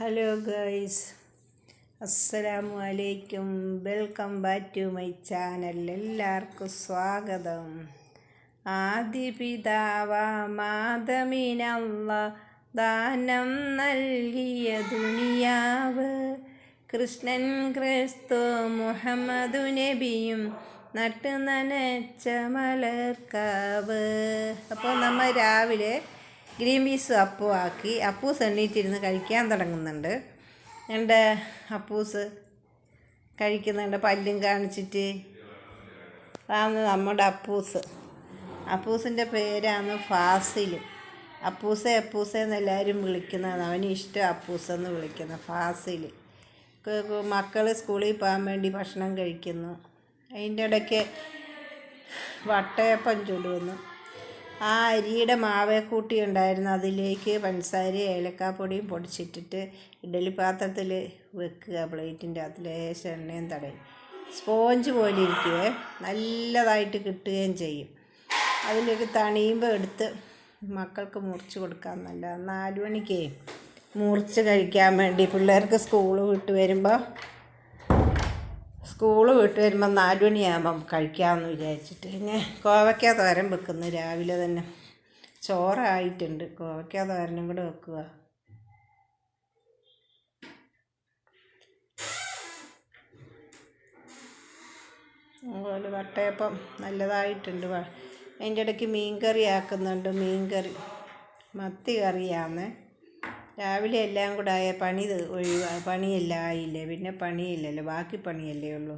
Hello guys അസ്സലാമു അലൈക്കും welcome back to my channel എല്ലാവർക്കും സ്വാഗതം. ആദി പിതാവ മാതമിനല്ല ദാനം നൽകിയ ദുനിയാവ്. കൃഷ്ണൻ ക്രിസ്തു മുഹമ്മദു നബിയും നട്ടു നനച്ച മലർക്കാവ്. അപ്പോൾ നമ്മൾ രാവിലെ ഗ്രീൻ പീസും അപ്പു ആക്കി. അപ്പൂസ് എണ്ണീറ്റിരുന്ന് കഴിക്കാൻ തുടങ്ങുന്നുണ്ട്. എന്റെ അപ്പൂസ് കഴിക്കുന്നുണ്ട്. പല്ലും കാണിച്ചിട്ട്. അതാണ് നമ്മുടെ അപ്പൂസ്. അപ്പൂസിന്റെ പേരാണ് ഫാസിൽ അപ്പൂസെ അപ്പൂസെ എന്ന് എല്ലാവരും വിളിക്കുന്നതാണ്. അവന് ഇഷ്ടം അപ്പൂസ് എന്ന് വിളിക്കുന്നത് ഫാസിൽ മക്കൾ സ്കൂളിൽ പോകാൻ വേണ്ടി ഭക്ഷണം കഴിക്കുന്നു. അതിന്റെ ഇടയ്ക്ക് വട്ടയപ്പം ചുടുന്നു ആ അരിയുടെ മാവേക്കൂട്ടി ഉണ്ടായിരുന്നു. അതിലേക്ക് പഞ്ചസാരയും ഏലക്കാപ്പൊടിയും പൊടിച്ചിട്ടിട്ട് ഇഡലി പാത്രത്തിൽ വെക്കുക. പ്ലേറ്റിന്റെ അകത്ത് ലേശം എണ്ണയും തടയും. സ്പോഞ്ച് പോലെ ഇരിക്കുവേ. നല്ലതായിട്ട് കിട്ടുകയും ചെയ്യും. അതിലേക്ക് തണിയുമ്പോൾ എടുത്ത് മക്കൾക്ക് മുറിച്ച് കൊടുക്കാൻ നല്ല നാല് മണിക്കേ മുറിച്ച് കഴിക്കാൻ വേണ്ടി പിള്ളേർക്ക് സ്കൂൾ വിട്ട് വരുമ്പോൾ സ്കൂൾ വിട്ട് വരുമ്പോൾ നാല് മണിയാകുമ്പം കഴിക്കാമെന്ന് വിചാരിച്ചിട്ട് പിന്നെ കോവയ്ക്ക തോരൻ വെക്കുന്നു. രാവിലെ തന്നെ ചോറായിട്ടുണ്ട്. കോവയ്ക്ക തോരനും കൂടെ വെക്കുക അതുപോലെ വട്ടയപ്പം നല്ലതായിട്ടുണ്ട്. അതിന്റെ ഇടയ്ക്ക് മീൻ കറി ആക്കുന്നുണ്ട്. മീൻ കറി മത്തി കറിയാന്ന്. രാവിലെ എല്ലാം കൂടെ ആയ പണി ഒഴിവാ പണിയെല്ലാം ആയില്ലേ? പിന്നെ പണിയില്ലല്ലോ ബാക്കി പണിയല്ലേ ഉള്ളൂ.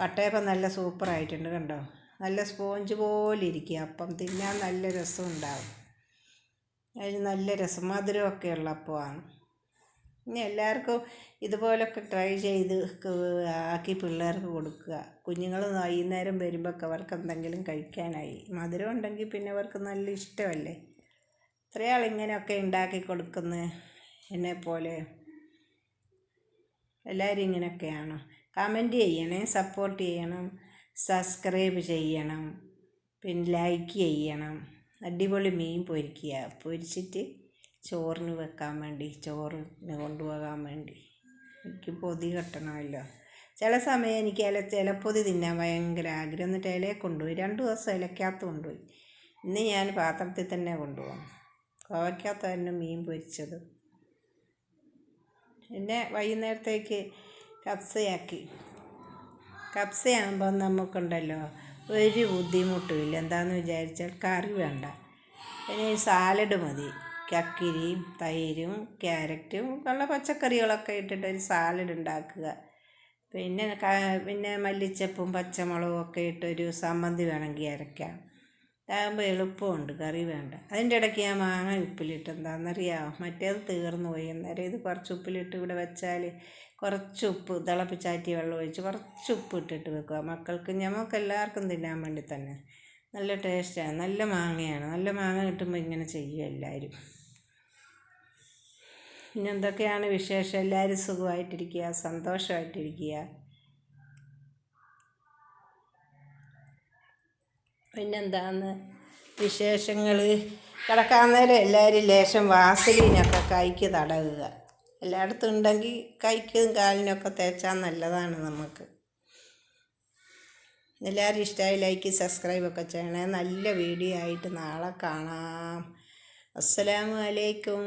വട്ടയപ്പം നല്ല സൂപ്പറായിട്ടുണ്ട് കണ്ടോ? നല്ല സ്പോഞ്ച് പോലെ ഇരിക്കുക അപ്പം തിന്നാൻ നല്ല രസം ഉണ്ടാവും അതിന് നല്ല രസം മധുരമൊക്കെ ഉള്ള അപ്പമാണ് ഇനി എല്ലാവർക്കും ഇതുപോലൊക്കെ ട്രൈ ചെയ്ത് ആക്കി പിള്ളേർക്ക് കൊടുക്കുക. കുഞ്ഞുങ്ങൾ വൈകുന്നേരം വരുമ്പോൾ അവർക്ക് എന്തെങ്കിലും കഴിക്കാനായി. മധുരം ഉണ്ടെങ്കിൽ പിന്നെ അവർക്ക് നല്ല ഇഷ്ടമല്ലേ? ഇത്രയാൾ ഇങ്ങനെയൊക്കെ ഉണ്ടാക്കി കൊടുക്കുന്നത് എന്നെപ്പോലെ എല്ലാവരും ഇങ്ങനെയൊക്കെയാണോ. കമന്റ് ചെയ്യണേ സപ്പോർട്ട് ചെയ്യണം സബ്സ്ക്രൈബ് ചെയ്യണം പിന്നെ ലൈക്ക് ചെയ്യണം. അടിപൊളി മീൻ പൊരിക്കുക. പൊരിച്ചിട്ട് ചോറിന് വെക്കാൻ വേണ്ടി ചോറിന് കൊണ്ടുപോകാൻ വേണ്ടി. എനിക്ക് പൊതി കെട്ടണമല്ലോ. ചില സമയം എനിക്ക് ഇല ഇലപ്പൊതി തിന്നാൻ ഭയങ്കര ആഗ്രഹം. എന്നിട്ട് ഇലയെ കൊണ്ടുപോയി. രണ്ട് ദിവസം ഇലക്കകത്ത് കൊണ്ടുപോയി. ഇന്ന് ഞാൻ പാത്രത്തിൽ തന്നെ കൊണ്ടുപോകാം. കോവയ്ക്കകത്ത് തന്നെ മീൻ പൊരിച്ചത്. പിന്നെ വൈകുന്നേരത്തേക്ക് കബ്സയാക്കി. കബ്സയാകുമ്പോൾ നമുക്കുണ്ടല്ലോ ഒരു ബുദ്ധിമുട്ടുമില്ല. എന്താണെന്ന് വിചാരിച്ചാൽ കറി വേണ്ട. പിന്നെ സാലഡ് മതി. കക്കിരിയും തൈരും ക്യാരറ്റും ഉള്ള പച്ചക്കറികളൊക്കെ ഇട്ടിട്ട് ഒരു സാലഡ് ഉണ്ടാക്കുക. പിന്നെ പിന്നെ മല്ലിച്ചപ്പും പച്ചമുളകും ഒക്കെ ഇട്ടൊരു സമ്മന്തി വേണമെങ്കിൽ അരയ്ക്കാം ഇതാകുമ്പോൾ എളുപ്പമുണ്ട് കറി വേണ്ട. അതിന്റെ ഇടയ്ക്ക് ഞാൻ മാങ്ങ ഉപ്പിലിട്ട് എന്താണെന്നറിയാമോ മറ്റേത് തീർന്നു പോയി. അന്നേരം ഇത് കുറച്ച് ഉപ്പിലിട്ട് ഇവിടെ വെച്ചാൽ കുറച്ച് ഉപ്പ് തിളപ്പിച്ചാറ്റി വെള്ളം ഒഴിച്ച് കുറച്ച് ഉപ്പ് ഇട്ടിട്ട് വെക്കുക. മക്കൾക്ക് ഞമ്മക്ക് എല്ലാവർക്കും തിന്നാൻ വേണ്ടി തന്നെ. നല്ല ടേസ്റ്റാണ് നല്ല മാങ്ങയാണ്. നല്ല മാങ്ങ കിട്ടുമ്പോൾ ഇങ്ങനെ ചെയ്യും എല്ലാവരും പിന്നെ എന്തൊക്കെയാണ് വിശേഷം? എല്ലാവരും സുഖമായിട്ടിരിക്കുക? സന്തോഷമായിട്ടിരിക്കുക? പിന്നെന്താന്ന് വിശേഷങ്ങൾ കിടക്കാൻ നേരം എല്ലാവരും ലേശം വാസലിനൊക്കെ കൈക്ക് തടവുക. എല്ലായിടത്തും ഉണ്ടെങ്കിൽ കൈക്കും കാലിനൊക്കെ തേച്ചാൽ നല്ലതാണ് നമുക്ക്. എല്ലാവരും ഇഷ്ടമായി ലൈക്ക് സബ്സ്ക്രൈബ് ഒക്കെ ചെയ്യണേ. നല്ല വീഡിയോ ആയിട്ട് നാളെ കാണാം. അസ്സലാമു അലൈക്കും.